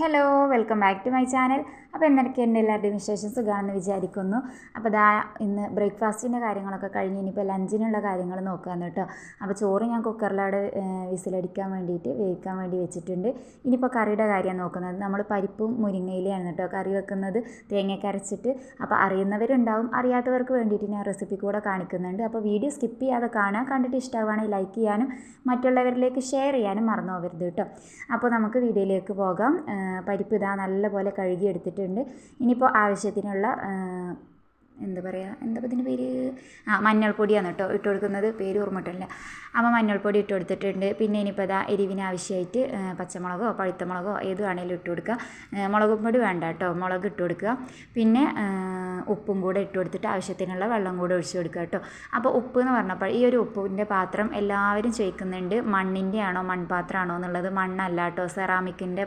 Hello welcome back to my channel അപ്പോൾ എന്തൊക്കെ എന്റെ എല്ലാവരുടെയും വിശേഷം? സുഖമാണെന്ന് വിചാരിക്കുന്നു. അപ്പോൾ ദാ ഇന്ന് ബ്രേക്ക്ഫാസ്റ്റിന്റെ കാര്യങ്ങളൊക്കെ കഴിഞ്ഞ് ഇനിയിപ്പോൾ ലഞ്ചിനുള്ള കാര്യങ്ങൾ നോക്കാമെന്ന് കേട്ടോ. അപ്പോൾ ചോറ് ഞാൻ കുക്കറിലവിടെ വിസിലടിക്കാൻ വേണ്ടിയിട്ട് വേവിക്കാൻ വേണ്ടി വെച്ചിട്ടുണ്ട്. ഇനിയിപ്പോൾ കറിയുടെ കാര്യം നോക്കുന്നത്. നമ്മൾ പരിപ്പും മുരിങ്ങയിലയാണ് കേട്ടോ കറി വെക്കുന്നത്. തേങ്ങയൊക്കെ അരച്ചിട്ട്. അപ്പോൾ അറിയുന്നവരുണ്ടാവും അറിയാത്തവർക്ക് വേണ്ടിയിട്ട് ഞാൻ റെസിപ്പി കൂടെ കാണിക്കുന്നുണ്ട്. അപ്പോൾ വീഡിയോ സ്കിപ്പ് ചെയ്യാതെ കാണാൻ കണ്ടിട്ട് ഇഷ്ടമാവുകയാണെങ്കിൽ ലൈക്ക് ചെയ്യാനും മറ്റുള്ളവരിലേക്ക് ഷെയർ ചെയ്യാനും മറന്നു പോകരുത് കേട്ടോ. അപ്പോൾ നമുക്ക് വീഡിയോയിലേക്ക് പോകാം. പരിപ്പ് ഇതാ നല്ലപോലെ കഴുകി എടുത്തിട്ടുണ്ട് ഇനിയിപ്പോൾ ആവശ്യത്തിനുള്ള എന്താ പറയുക എന്താ ഇതിന്റെ പേര്? ആ മഞ്ഞൾപ്പൊടിയാണ് കേട്ടോ ഇട്ട് കൊടുക്കുന്നത് പേര് ഓർമ്മട്ടില്ല അപ്പോൾ മഞ്ഞൾപ്പൊടി ഇട്ട് കൊടുത്തിട്ടുണ്ട് പിന്നെ ഇനിയിപ്പോൾ ഇതാ എരിവിന് ആവശ്യമായിട്ട് പച്ചമുളകോ പഴുത്ത മുളകോ ഏത് വേണേലും ഇട്ട് കൊടുക്കുക. മുളക് പൊടി വേണ്ട കേട്ടോ. മുളക് ഇട്ട് കൊടുക്കുക. പിന്നെ ഉപ്പും കൂടെ ഇട്ട് കൊടുത്തിട്ട് ആവശ്യത്തിനുള്ള വെള്ളം കൂടെ ഒഴിച്ച് കൊടുക്കുക കേട്ടോ. അപ്പോൾ ഉപ്പ് എന്ന് പറഞ്ഞപ്പോൾ ഈ ഒരു ഉപ്പിന്റെ പാത്രം എല്ലാവരും ചോദിക്കുന്നുണ്ട് മണ്ണിന്റെ ആണോ മൺപാത്രമാണോ എന്നുള്ളത് മണ്ണല്ല കേട്ടോ. സെറാമിക്കിന്റെ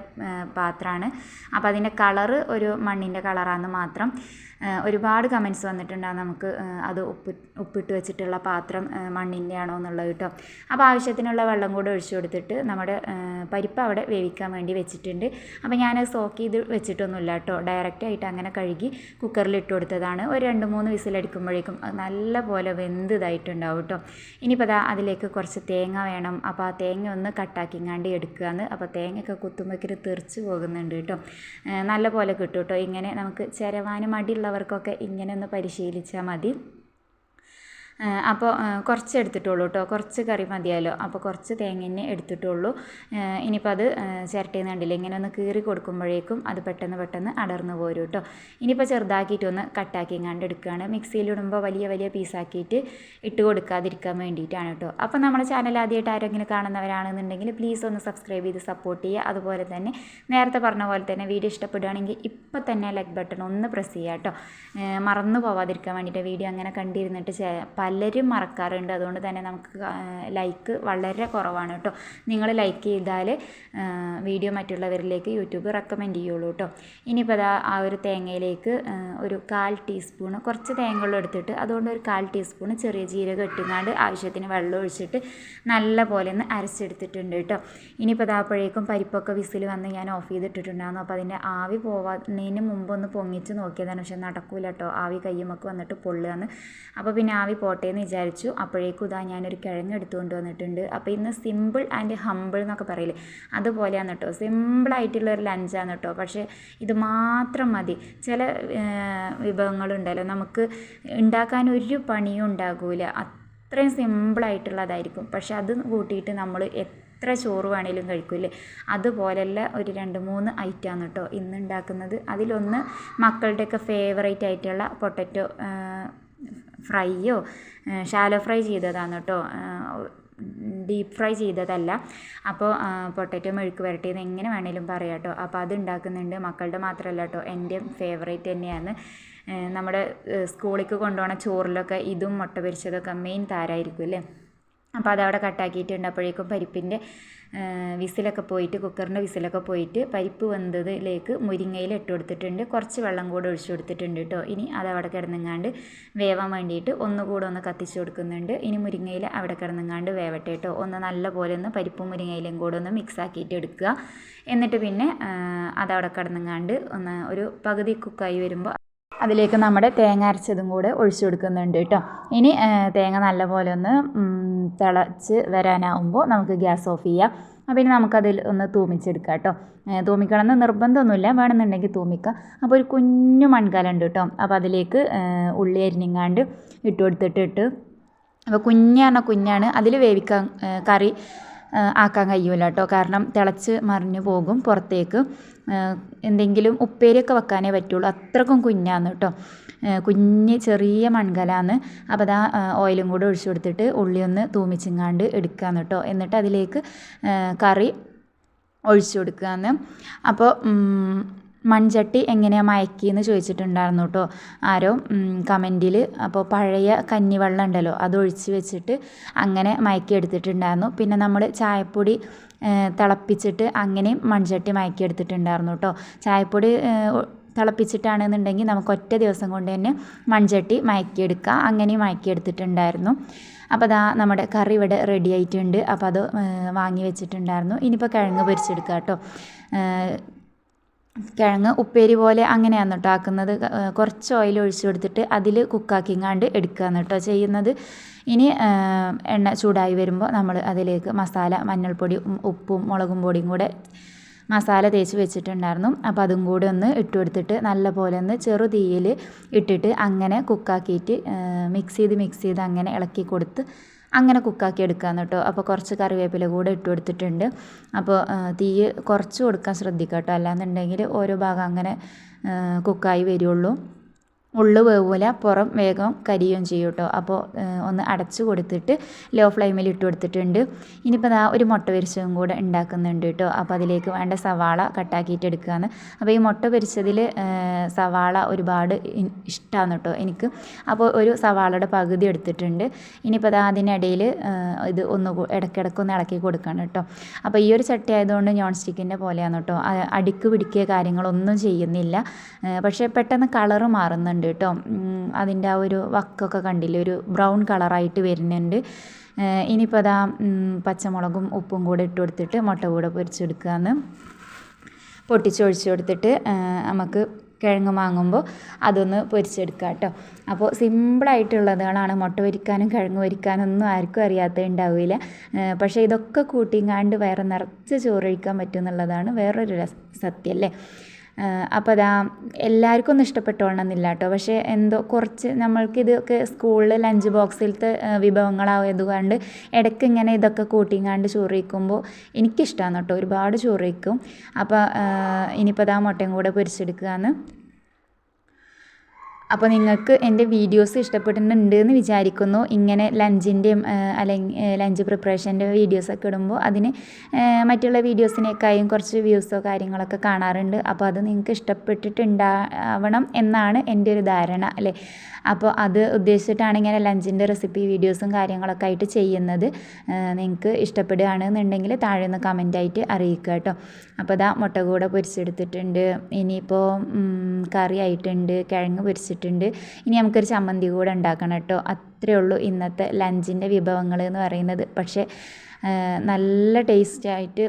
പാത്രമാണ്. അപ്പോൾ അതിന്റെ കളറ് ഒരു മണ്ണിന്റെ കളറാണെന്ന് മാത്രം ഒരുപാട് കമൻസ് വന്നിട്ടുണ്ടാകും നമുക്ക് അത് ഉപ്പ് ഉപ്പിട്ട് വെച്ചിട്ടുള്ള പാത്രം മണ്ണിന്റെ ആണോ എന്നുള്ളത് കേട്ടോ. അപ്പോൾ ആവശ്യത്തിനുള്ള വെള്ളം കൂടെ ഒഴിച്ചു കൊടുത്തിട്ട് നമ്മുടെ പരിപ്പ് അവിടെ വേവിക്കാൻ വേണ്ടി വെച്ചിട്ടുണ്ട്. അപ്പോൾ ഞാൻ സോക്ക് ചെയ്ത് വെച്ചിട്ടൊന്നുമില്ല കേട്ടോ. ഡയറക്റ്റ് ആയിട്ട് അങ്ങനെ കഴുകി കുക്കറിൽ ഇട്ട് കൊടുത്തതാണ്. ഒരു രണ്ട് മൂന്ന് വിസിലടിക്കുമ്പോഴേക്കും നല്ല പോലെ വെന്ത് ഇതായിട്ടുണ്ടാവും കേട്ടോ. ഇനിയിപ്പോൾ അതാ അതിലേക്ക് കുറച്ച് തേങ്ങ വേണം. അപ്പോൾ ആ തേങ്ങ ഒന്ന് കട്ടാക്കിങ്ങാണ്ട് എടുക്കുകയെന്ന് അപ്പോൾ തേങ്ങയൊക്കെ കുത്തുമ്പോഴേക്കും തെറിച്ച് പോകുന്നുണ്ട് കേട്ടോ. നല്ല പോലെ കിട്ടും കേട്ടോ. ഇങ്ങനെ നമുക്ക് ചിരവാനും മടിയുള്ളവർക്കൊക്കെ ഇങ്ങനെ ഒന്ന് പരിശീലിച്ചാൽ മതി. അപ്പോൾ കുറച്ച് എടുത്തിട്ടുള്ളൂ കേട്ടോ കുറച്ച് കറി മതിയല്ലോ അപ്പോൾ കുറച്ച് തേങ്ങ എടുത്തിട്ടുള്ളൂ. ഇനിയിപ്പോൾ അത് ചിരട്ടയിൽ കണ്ടില്ല ഇങ്ങനെ ഒന്ന് കീറി കൊടുക്കുമ്പോഴേക്കും അത് പെട്ടെന്ന് പെട്ടെന്ന് അടർന്നു പോരും കേട്ടോ ഇനിയിപ്പോൾ ചെറുതാക്കിയിട്ടൊന്ന് കട്ടാക്കി കണ്ട് എടുക്കുകയാണ് മിക്സിയിലിടുമ്പോൾ വലിയ വലിയ പീസാക്കിയിട്ട് ഇട്ട് കൊടുക്കാതിരിക്കാൻ വേണ്ടിയിട്ടാണ് കേട്ടോ അപ്പോൾ നമ്മുടെ ചാനൽ ആദ്യമായിട്ട് ആരെങ്കിലും കാണുന്നവരാണെന്നുണ്ടെങ്കിൽ പ്ലീസ് ഒന്ന് സബ്സ്ക്രൈബ് ചെയ്ത് സപ്പോർട്ട് ചെയ്യുക. അതുപോലെ തന്നെ നേരത്തെ പറഞ്ഞ പോലെ തന്നെ വീഡിയോ ഇഷ്ടപ്പെടുകയാണെങ്കിൽ ഇപ്പോൾ തന്നെ ലൈക്ക് ബട്ടൺ ഒന്ന് പ്രസ് ചെയ്യുക കേട്ടോ മറന്നു പോവാതിരിക്കാൻ വേണ്ടിയിട്ട് വീഡിയോ അങ്ങനെ കണ്ടിരുന്നിട്ട് പലരും മറക്കാറുണ്ട്. അതുകൊണ്ട് തന്നെ നമുക്ക് ലൈക്ക് വളരെ കുറവാണ് കേട്ടോ. നിങ്ങൾ ലൈക്ക് ചെയ്താൽ വീഡിയോ മറ്റുള്ളവരിലേക്ക് യൂട്യൂബ് റെക്കമെൻഡ് ചെയ്യുള്ളൂ കേട്ടോ. ഇനിയിപ്പോൾ അതാ ആ ഒരു തേങ്ങയിലേക്ക് ഒരു കാൽ ടീസ്പൂണ് കുറച്ച് തേങ്ങകൾ എടുത്തിട്ട് അതുകൊണ്ട് ഒരു കാൽ ടീസ്പൂണ് ചെറിയ ജീരകം ഇട്ടുങ്ങാണ്ട് ആവശ്യത്തിന് വെള്ളം ഒഴിച്ചിട്ട് നല്ല പോലെ ഒന്ന് അരച്ചെടുത്തിട്ടുണ്ട് കേട്ടോ. ഇനിയിപ്പോൾ അതാപ്പോഴേക്കും പരിപ്പൊക്കെ വിസിൽ വന്ന് ഞാൻ ഓഫ് ചെയ്തിട്ടിട്ടുണ്ടായിരുന്നു. അപ്പോൾ അതിന്റെ ആവി പോവാതിന് മുമ്പ് ഒന്ന് പൊങ്ങിച്ച് നോക്കിയതാണ്. പക്ഷെ നടക്കൂല കേട്ടോ. ആവി കയ്യുമൊക്കെ വന്നിട്ട് പൊള്ളുകയെന്ന് അപ്പോൾ പിന്നെ ആവി പോട്ടെ എന്ന് വിചാരിച്ചു. അപ്പോഴേക്കും ഇതാ ഞാനൊരു കിഴങ്ങ് എടുത്തുകൊണ്ട് വന്നിട്ടുണ്ട്. അപ്പോൾ ഇന്ന് സിമ്പിൾ ആൻഡ് ഹമ്പിൾ എന്നൊക്കെ പറയില്ലേ? അതുപോലെയാണ് കേട്ടോ. സിമ്പിളായിട്ടുള്ള ഒരു ലഞ്ചാണ് കേട്ടോ. പക്ഷേ ഇത് മാത്രം മതി. ചില വിഭവങ്ങളുണ്ടല്ലോ. നമുക്ക് ഉണ്ടാക്കാൻ ഒരു പണിയും ഉണ്ടാകില്ല അത്രയും സിമ്പിളായിട്ടുള്ളതായിരിക്കും പക്ഷെ അത് കൂട്ടിയിട്ട് നമ്മൾ എത്ര ചോറ് വേണേലും കഴിക്കില്ലേ? അതുപോലെയുള്ള ഒരു രണ്ട് മൂന്ന് ഐറ്റമാണ് കേട്ടോ ഇന്ന് ഉണ്ടാക്കുന്നത്. അതിലൊന്ന് മക്കളുടെയൊക്കെ ഫേവറേറ്റ് ആയിട്ടുള്ള പൊട്ടറ്റോ ഫ്രൈയോ ഷാലോ ഫ്രൈ ചെയ്തതാണ് കേട്ടോ. ഡീപ്പ് ഫ്രൈ ചെയ്തതല്ല. അപ്പോൾ പൊട്ടറ്റോ മെഴുക്ക് വരട്ടിയത് എങ്ങനെ വേണേലും പറയാം കേട്ടോ അപ്പോൾ അത് ഉണ്ടാക്കുന്നുണ്ട് മക്കളുടെ മാത്രമല്ല കേട്ടോ എന്റെ ഫേവറേറ്റ് തന്നെയാണ്. നമ്മുടെ സ്കൂളിലേക്ക് കൊണ്ടുപോകണ ചോറിലൊക്കെ ഇതും മുട്ട പൊരിച്ചതൊക്കെ മെയിൻ താരമായിരിക്കും അല്ലേ അപ്പോൾ അതവിടെ കട്ടാക്കിയിട്ടുണ്ട്. അപ്പോഴേക്കും പരിപ്പിന്റെ വിസിലൊക്കെ പോയിട്ട് കുക്കറിന്റെ വിസിലൊക്കെ പോയിട്ട് പരിപ്പ് വെന്തതിലേക്ക് മുരിങ്ങയിൽ ഇട്ട് കൊടുത്തിട്ടുണ്ട്. കുറച്ച് വെള്ളം കൂടെ ഒഴിച്ചു കൊടുത്തിട്ടുണ്ട് കേട്ടോ. ഇനി അതവിടെ കിടന്നെങ്ങാണ്ട് വേവാൻ വേണ്ടിയിട്ട് ഒന്നുകൂടെ ഒന്ന് കത്തിച്ച് കൊടുക്കുന്നുണ്ട്. ഇനി മുരിങ്ങയിൽ അവിടെ കിടന്നെങ്ങാണ്ട് വേവട്ടെ കേട്ടോ. ഒന്ന് നല്ല പോലെ ഒന്ന് പരിപ്പും മുരിങ്ങയിലും കൂടെ ഒന്ന് മിക്സ് ആക്കിയിട്ട് എടുക്കുക. എന്നിട്ട് പിന്നെ അതവിടെ കിടന്നെങ്ങാണ്ട് ഒന്ന് ഒരു പകുതി കുക്കായി വരുമ്പോൾ അതിലേക്ക് നമ്മുടെ തേങ്ങ അരച്ചതും കൂടെ ഒഴിച്ചു കൊടുക്കുന്നുണ്ട് കേട്ടോ. ഇനി തേങ്ങ നല്ലപോലെ ഒന്ന് തിളച്ച് വരാനാവുമ്പോൾ നമുക്ക് ഗ്യാസ് ഓഫ് ചെയ്യാം. അപ്പോൾ ഇനി നമുക്കതിൽ ഒന്ന് തൂമിച്ചെടുക്കാം കേട്ടോ. തൂമിക്കണമെന്ന് നിർബന്ധമൊന്നുമില്ല. വേണമെന്നുണ്ടെങ്കിൽ തൂമിക്കാം. അപ്പോൾ ഒരു കുഞ്ഞു മൺകലുണ്ട് കേട്ടോ. അപ്പോൾ അതിലേക്ക് ഉള്ളി അരിഞ്ഞിങ്ങാണ്ട് ഇട്ട് കൊടുത്തിട്ടിട്ട് അപ്പോൾ കുഞ്ഞാണ് കുഞ്ഞാണ് അതിൽ വേവിക്കാൻ കറി. ആക്കാൻ കഴിയൂല കേട്ടോ. കാരണം തിളച്ച് മറിഞ്ഞു പോകും പുറത്തേക്ക്. എന്തെങ്കിലും ഉപ്പേരിയൊക്കെ വെക്കാനേ പറ്റുള്ളൂ. അത്രക്കും കുഞ്ഞാന്ന് കേട്ടോ. കുഞ്ഞ് ചെറിയ മൺകലാന്ന്. അപ്പോൾ അതാ ഓയിലും കൂടെ ഒഴിച്ചു കൊടുത്തിട്ട് ഉള്ളി ഒന്ന് തൂമിച്ചിങ്ങാണ്ട് എടുക്കാന്ന് കേട്ടോ. എന്നിട്ട് അതിലേക്ക് കറി ഒഴിച്ചു കൊടുക്കുകയെന്ന് അപ്പോൾ മൺചട്ടി എങ്ങനെയാണ് മയക്കി എന്ന് ചോദിച്ചിട്ടുണ്ടായിരുന്നു കേട്ടോ. ആരോ കമന്റിൽ അപ്പോൾ പഴയ കഞ്ഞിവെള്ളം ഉണ്ടല്ലോ അത് ഒഴിച്ച് വെച്ചിട്ട് അങ്ങനെ മയക്കി എടുത്തിട്ടുണ്ടായിരുന്നു പിന്നെ നമ്മൾ ചായപ്പൊടി തിളപ്പിച്ചിട്ട് അങ്ങനെയും മൺചട്ടി മയക്കി എടുത്തിട്ടുണ്ടായിരുന്നു കേട്ടോ. ചായപ്പൊടി തിളപ്പിച്ചിട്ടാണെന്നുണ്ടെങ്കിൽ നമുക്ക് ഒറ്റ ദിവസം കൊണ്ട് തന്നെ മൺചട്ടി മയക്കിയെടുക്കുക അങ്ങനെയും മയക്കിയെടുത്തിട്ടുണ്ടായിരുന്നു. അപ്പോൾ അതാ നമ്മുടെ കറി ഇവിടെ റെഡി ആയിട്ടുണ്ട്. അപ്പോൾ അത് വാങ്ങി വെച്ചിട്ടുണ്ടായിരുന്നു. ഇനിയിപ്പോൾ കിഴങ്ങ് പൊരിച്ചെടുക്കാം കേട്ടോ. കിഴങ്ങ് ഉപ്പേരി പോലെ അങ്ങനെയാണ് കേട്ടോ ആക്കുന്നത്. കുറച്ച് ഓയിൽ ഒഴിച്ചു കൊടുത്തിട്ട് അതിൽ കുക്കാക്കിങ്ങാണ്ട് എടുക്കുകയാണ് കേട്ടോ ചെയ്യുന്നത്. ഇനി എണ്ണ ചൂടായി വരുമ്പോൾ നമ്മൾ അതിലേക്ക് മസാല മഞ്ഞൾപ്പൊടി ഉപ്പും മുളകും പൊടിയും കൂടെ മസാല തേച്ച് വെച്ചിട്ടുണ്ടായിരുന്നു. അപ്പോൾ അതും കൂടി ഒന്ന് ഇട്ട് കൊടുത്തിട്ട് നല്ല പോലെ ഒന്ന് ചെറു തീയിൽ ഇട്ടിട്ട് അങ്ങനെ കുക്കാക്കിയിട്ട് മിക്സ് ചെയ്ത് മിക്സ് ചെയ്ത് അങ്ങനെ ഇളക്കി കൊടുത്ത് അങ്ങനെ കുക്കാക്കി എടുക്കാമെന്ന് കേട്ടോ. അപ്പോൾ കുറച്ച് കറിവേപ്പില കൂടെ ഇട്ട് കൊടുത്തിട്ടുണ്ട്. അപ്പോൾ തീ കുറച്ച് കൊടുക്കാൻ ശ്രദ്ധിക്കുക കേട്ടോ അല്ലാന്നുണ്ടെങ്കിൽ ഓരോ ഭാഗം അങ്ങനെ കുക്കായി വരുള്ളൂ. ഉള്ളു വേവൂല പുറം വേഗം കരിയുകയും ചെയ്യും കേട്ടോ. അപ്പോൾ ഒന്ന് അടച്ചു കൊടുത്തിട്ട് ലോ ഫ്ലെയിമിൽ ഇട്ട് കൊടുത്തിട്ടുണ്ട്. ഇനിയിപ്പോൾ ആ ഒരു മുട്ട പൊരിച്ചതും കൂടെ ഉണ്ടാക്കുന്നുണ്ട് കേട്ടോ. അപ്പോൾ അതിലേക്ക് വേണ്ട സവാള കട്ടാക്കിയിട്ട് എടുക്കുകയാണ് അപ്പോൾ ഈ മുട്ട പൊരിച്ചതിൽ സവാള ഒരുപാട് ഇഷ്ടമാണ് കേട്ടോ എനിക്ക്. അപ്പോൾ ഒരു സവാളയുടെ പകുതി എടുത്തിട്ടുണ്ട്. ഇനിയിപ്പോൾ അത് അതിനിടയിൽ ഇത് ഒന്ന് ഇടയ്ക്കിടയ്ക്ക് ഒന്ന് ഇളക്കി കൊടുക്കണം കേട്ടോ. അപ്പോൾ ഈ ഒരു ചട്ടി ആയതുകൊണ്ട് നോൺ സ്റ്റിക്കിന്റെ പോലെയാണ് കേട്ടോ അടിക്ക് പിടിക്കുക കാര്യങ്ങളൊന്നും ചെയ്യുന്നില്ല. പക്ഷേ പെട്ടെന്ന് കളറ് മാറുന്നുണ്ട്. കേട്ടോ. ഉം, അതിന്റെ ആ ഒരു വക്കൊക്കെ കണ്ടില്ലേ? ഒരു ബ്രൗൺ കളറായിട്ട് വരുന്നുണ്ട്. ഇനിയിപ്പോൾ അതാ പച്ചമുളകും ഉപ്പും കൂടെ ഇട്ട് കൊടുത്തിട്ട് മുട്ട കൂടെ പൊരിച്ചെടുക്കുകയെന്ന് പൊട്ടിച്ചൊഴിച്ച് കൊടുത്തിട്ട് നമുക്ക് കിഴങ്ങ് വാങ്ങുമ്പോൾ അതൊന്ന് പൊരിച്ചെടുക്കുക കേട്ടോ. അപ്പോൾ സിമ്പിളായിട്ടുള്ളതുകളാണ് മുട്ട പൊരിക്കാനും കിഴങ്ങ് പൊരിക്കാനും ഒന്നും ആർക്കും അറിയാത്ത ഉണ്ടാവില്ല. പക്ഷേ ഇതൊക്കെ കൂട്ടിങ്ങാണ്ട് വേറെ നിറച്ച് ചോറ് കഴിക്കാൻ പറ്റും എന്നുള്ളതാണ് വേറൊരു സത്യം അല്ലേ? അപ്പോൾ അതാ എല്ലാവർക്കും ഒന്നും ഇഷ്ടപ്പെട്ടോളണമെന്നില്ല കേട്ടോ പക്ഷേ എന്തോ കുറച്ച് നമ്മൾക്ക് ഇതൊക്കെ സ്കൂളിൽ ലഞ്ച് ബോക്സിലത്തെ വിഭവങ്ങളായത് കൊണ്ട് ഇടയ്ക്ക് ഇങ്ങനെ ഇതൊക്കെ കൂട്ടിങ്ങാണ്ട് ചോറ് വയ്ക്കുമ്പോൾ എനിക്കിഷ്ടമാണ് കേട്ടോ. ഒരുപാട് ചോറ് വയ്ക്കും അപ്പോൾ ഇനിയിപ്പോൾ അതാ മുട്ടയും കൂടെ പൊരിച്ചെടുക്കുകയാണ്. അപ്പോൾ നിങ്ങൾക്ക് എന്റെ വീഡിയോസ് ഇഷ്ടപ്പെട്ടിട്ടുണ്ട് എന്ന് വിചാരിക്കുന്നു. ഇങ്ങനെ ലഞ്ചിന്റെയും അല്ലെങ്കിൽ ലഞ്ച് പ്രിപ്പറേഷന്റെ വീഡിയോസൊക്കെ ഇടുമ്പോൾ അതിന് മറ്റുള്ള വീഡിയോസിനേക്കായും കുറച്ച് വ്യൂസോ കാര്യങ്ങളൊക്കെ കാണാറുണ്ട്. അപ്പോൾ അത് നിങ്ങൾക്ക് ഇഷ്ടപ്പെട്ടിട്ടുണ്ടാവണം എന്നാണ് എന്റെ ഒരു ധാരണ അല്ലേ? അപ്പോൾ അത് ഉദ്ദേശിച്ചിട്ടാണ് ഇങ്ങനെ ലഞ്ചിന്റെ റെസിപ്പി വീഡിയോസും കാര്യങ്ങളൊക്കെ ആയിട്ട് ചെയ്യുന്നത്. നിങ്ങൾക്ക് ഇഷ്ടപ്പെടുകയാണെന്നുണ്ടെങ്കിൽ താഴെ നിന്ന് കമന്റായിട്ട് അറിയിക്കുക കേട്ടോ. അപ്പോൾ ഇതാ മുട്ട കൂടെ പൊരിച്ചെടുത്തിട്ടുണ്ട്. ഇനിയിപ്പോൾ കറി ആയിട്ടുണ്ട് കിഴങ്ങ് പൊരിച്ചിട്ടുണ്ട്. ഇനി നമുക്കൊരു ചമ്മന്തി കൂടെ ഉണ്ടാക്കണം കേട്ടോ. അത്രയേ ഉള്ളൂ ഇന്നത്തെ ലഞ്ചിന്റെ വിഭവങ്ങൾ എന്ന് പറയുന്നത്. പക്ഷേ നല്ല ടേസ്റ്റായിട്ട്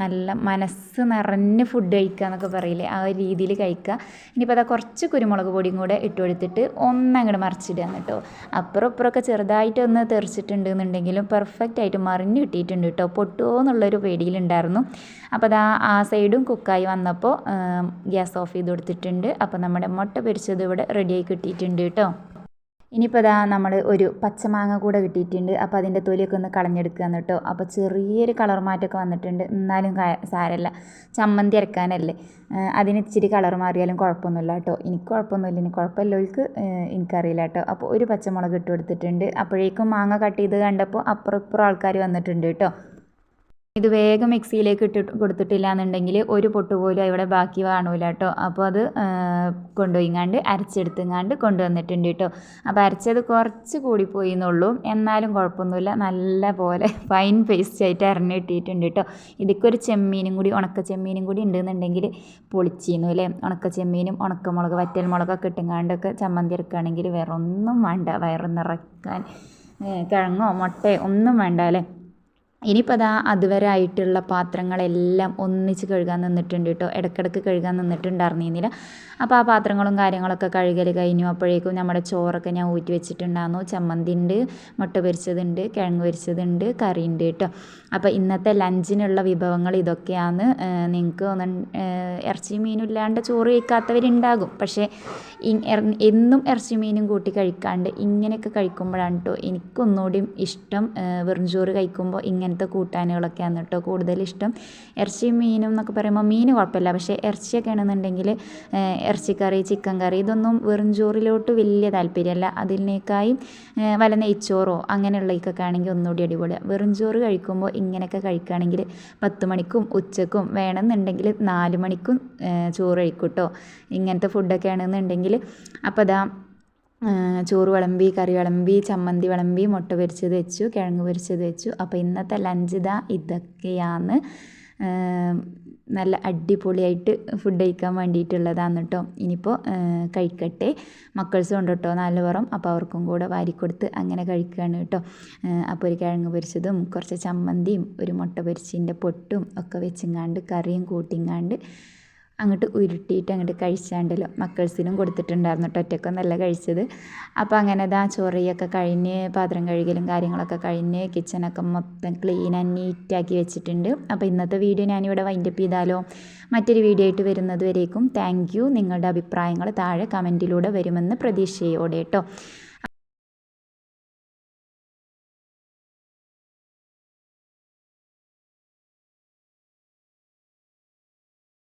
നല്ല മനസ്സ് നിറഞ്ഞ് ഫുഡ് കഴിക്കുക എന്നൊക്കെ പറയില്ലേ? ആ ഒരു രീതിയിൽ കഴിക്കുക. ഇനിയിപ്പോൾ അതാ കുറച്ച് കുരുമുളക് പൊടിയും കൂടെ ഇട്ട് കൊടുത്തിട്ട് ഒന്നങ്ങോട്ട് മറിച്ചിടുക കേട്ടോ അപ്പുറം ഇപ്പുറമൊക്കെ ചെറുതായിട്ടൊന്ന് തെറിച്ചിട്ടുണ്ട് എന്നുണ്ടെങ്കിലും പെർഫെക്റ്റ് ആയിട്ട് മറിഞ്ഞ് കിട്ടിയിട്ടുണ്ട് കേട്ടോ. പൊട്ടുമോ എന്നുള്ളൊരു പേടിയിലുണ്ടായിരുന്നു അപ്പോൾ അതാ ആ സൈഡും കുക്കായി വന്നപ്പോൾ ഗ്യാസ് ഓഫ് ചെയ്ത് കൊടുത്തിട്ടുണ്ട്. അപ്പോൾ നമ്മുടെ മുട്ട പൊരിച്ചത് ഇവിടെ റെഡിയായി കിട്ടിയിട്ടുണ്ട് കേട്ടോ. ഇനിയിപ്പോൾ ഇതാ നമ്മൾ ഒരു പച്ചമാങ്ങ കൂടെ കിട്ടിയിട്ടുണ്ട്. അപ്പോൾ അതിന്റെ തൊലിയൊക്കെ ഒന്ന് കളഞ്ഞെടുക്കുക കേട്ടോ. അപ്പോൾ ചെറിയൊരു കളർ മാറ്റമൊക്കെ വന്നിട്ടുണ്ട്. എന്നാലും സാരമില്ല ചമ്മന്തി അരക്കാനല്ലേ. അതിന് ഇച്ചിരി കളർ മാറിയാലും കുഴപ്പമൊന്നുമില്ല കേട്ടോ. എനിക്ക് കുഴപ്പമൊന്നുമില്ല. ഇനി കുഴപ്പമില്ലവർക്ക് എനിക്കറിയില്ല കേട്ടോ. അപ്പോൾ ഒരു പച്ചമുളക് ഇട്ട് കൊടുത്തിട്ടുണ്ട്. അപ്പോഴേക്കും മാങ്ങ കട്ട് ചെയ്ത് കണ്ടപ്പോൾ അപ്പുറം ഇപ്പുറം ആൾക്കാർ വന്നിട്ടുണ്ട് കേട്ടോ. ഇത് വേഗം മിക്സിയിലേക്ക് ഇട്ട് കൊടുത്തിട്ടില്ല എന്നുണ്ടെങ്കിൽ ഒരു പൊട്ട് പോലും ഇവിടെ ബാക്കി കാണൂല കേട്ടോ. അപ്പോൾ അത് കൊണ്ടുപോയിങ്ങാണ്ട് അരച്ചെടുത്തുങ്ങാണ്ട് കൊണ്ടുവന്നിട്ടുണ്ട് കേട്ടോ. അപ്പോൾ അരച്ചത് കുറച്ച് കൂടിപ്പോയി എന്നുള്ളൂ. എന്നാലും കുഴപ്പമൊന്നുമില്ല. നല്ല പോലെ ഫൈൻ പേസ്റ്റ് ആയിട്ട് അരഞ്ഞ് കിട്ടിയിട്ടുണ്ട് കേട്ടോ. ഇതിക്കൊരു ചെമ്മീനും കൂടി ഉണക്ക ചെമ്മീനും കൂടി ഉണ്ടെന്നുണ്ടെങ്കിൽ പൊളിച്ചിരുന്നു അല്ലേ? ഉണക്ക ചെമ്മീനും ഉണക്കമുളക് വറ്റൽ മുളകൊക്കെ ഇട്ടുങ്ങാണ്ടൊക്കെ ചമ്മന്തി എടുക്കുകയാണെങ്കിൽ വേറെ ഒന്നും വേണ്ട. വയറ് നിറക്കാൻ കിഴങ്ങോ മുട്ടയോ ഒന്നും വേണ്ട അല്ലേ? ഇനിയിപ്പോൾ അതാ അതുവരെ ആയിട്ടുള്ള പാത്രങ്ങളെല്ലാം ഒന്നിച്ച് കഴുകാൻ നിന്നിട്ടുണ്ട് കേട്ടോ ഇടയ്ക്കിടയ്ക്ക് കഴുകാൻ നിന്നിട്ടുണ്ടായിരുന്നില്ല അപ്പോൾ ആ പാത്രങ്ങളും കാര്യങ്ങളൊക്കെ കഴുകൽ കഴിഞ്ഞു. അപ്പോഴേക്കും നമ്മുടെ ചോറൊക്കെ ഞാൻ ഊറ്റി വെച്ചിട്ടുണ്ടായിരുന്നു ചമ്മന്തി ഉണ്ട് മുട്ട പൊരിച്ചതുണ്ട് കിഴങ്ങ് പൊരിച്ചതുണ്ട് കറി ഉണ്ട് കേട്ടോ അപ്പോൾ ഇന്നത്തെ ലഞ്ചിനുള്ള വിഭവങ്ങൾ ഇതൊക്കെയാണ്. നിങ്ങൾക്ക് ഒന്ന് ഇറച്ചി മീനും ഇല്ലാണ്ട് ചോറ് കഴിക്കാത്തവരുണ്ടാകും. പക്ഷേ എന്നും ഇറച്ചി മീനും കൂട്ടി കഴിക്കാണ്ട് ഇങ്ങനെയൊക്കെ കഴിക്കുമ്പോഴാണ് കേട്ടോ എനിക്കൊന്നുകൂടി ഇഷ്ടം. വെറും ചോറ് കഴിക്കുമ്പോൾ ഇങ്ങനത്തെ കൂട്ടാനുകളൊക്കെയാണ് കേട്ടോ കൂടുതൽ ഇഷ്ടം. ഇറച്ചി മീനും എന്നൊക്കെ പറയുമ്പോൾ മീൻ കുഴപ്പമില്ല. പക്ഷേ ഇറച്ചിയൊക്കെ ആണെന്നുണ്ടെങ്കിൽ ഇറച്ചിക്കറി ചിക്കൻ കറി ഇതൊന്നും വെറും ചോറിലോട്ട് വലിയ താല്പര്യമല്ല. അതിനേക്കായി വല്ല നെയ്ച്ചോറോ അങ്ങനെയുള്ളതൊക്കെ ആണെങ്കിൽ ഒന്നുകൂടി അടിപൊളിയാണ് വെറും ചോറ് കഴിക്കുമ്പോൾ ഇങ്ങനെയൊക്കെ കഴിക്കുകയാണെങ്കിൽ പത്ത് മണിക്കും ഉച്ചക്കും വേണമെന്നുണ്ടെങ്കിൽ നാല് മണിക്കും ചോറ് കഴിക്കും കേട്ടോ. ഇങ്ങനത്തെ ഫുഡൊക്കെ ആണെന്നുണ്ടെങ്കിൽ. അപ്പോൾ അതാ ചോറ് വിളമ്പി കറി വിളമ്പി ചമ്മന്തി വിളമ്പി മുട്ട പൊരിച്ചത് വെച്ചു കിഴങ്ങ് പൊരിച്ചത് വെച്ചു. അപ്പോൾ ഇന്നത്തെ ലഞ്ച് ഇതാ ഇതൊക്കെയാണ്. നല്ല അടിപൊളിയായിട്ട് ഫുഡ് കഴിക്കാൻ വേണ്ടിയിട്ടുള്ളതാണ് കേട്ടോ ഇനിയിപ്പോൾ കഴിക്കട്ടെ. മക്കൾസും ഉണ്ട് കേട്ടോ നാല് പുറം അപ്പോൾ അവർക്കും കൂടെ വാരിക്കൊടുത്ത് അങ്ങനെ കഴിക്കുകയാണ് കേട്ടോ അപ്പോൾ ഒരു കിഴങ്ങ് പൊരിച്ചതും കുറച്ച് ചമ്മന്തിയും ഒരു മുട്ട പൊരിച്ചതിന്റെ പൊട്ടും ഒക്കെ വെച്ചിങ്ങാണ്ട് കറിയും കൂട്ടിങ്ങാണ്ട് അങ്ങോട്ട് ഉരുട്ടിയിട്ട് അങ്ങോട്ട് കഴിച്ചാണ്ടല്ലോ. മക്കൾസിനും കൊടുത്തിട്ടുണ്ടായിരുന്നു കേട്ടോ നല്ല കഴിച്ചത്. അപ്പോൾ അങ്ങനെ ഇതാ ചൊറിയൊക്കെ കഴിഞ്ഞ് പാത്രം കഴുകലും കാര്യങ്ങളൊക്കെ കഴിഞ്ഞ് കിച്ചണൊക്കെ മൊത്തം ക്ലീൻ ആൻഡ് നീറ്റാക്കി വെച്ചിട്ടുണ്ട്. അപ്പോൾ ഇന്നത്തെ വീഡിയോ ഞാനിവിടെ വൈൻഡപ്പ് ചെയ്താലോ. മറ്റൊരു വീഡിയോ ആയിട്ട് വരുന്നത് വരേക്കും. താങ്ക് നിങ്ങളുടെ അഭിപ്രായങ്ങൾ താഴെ കമന്റിലൂടെ വരുമെന്ന് പ്രതീക്ഷയോടെ കേട്ടോ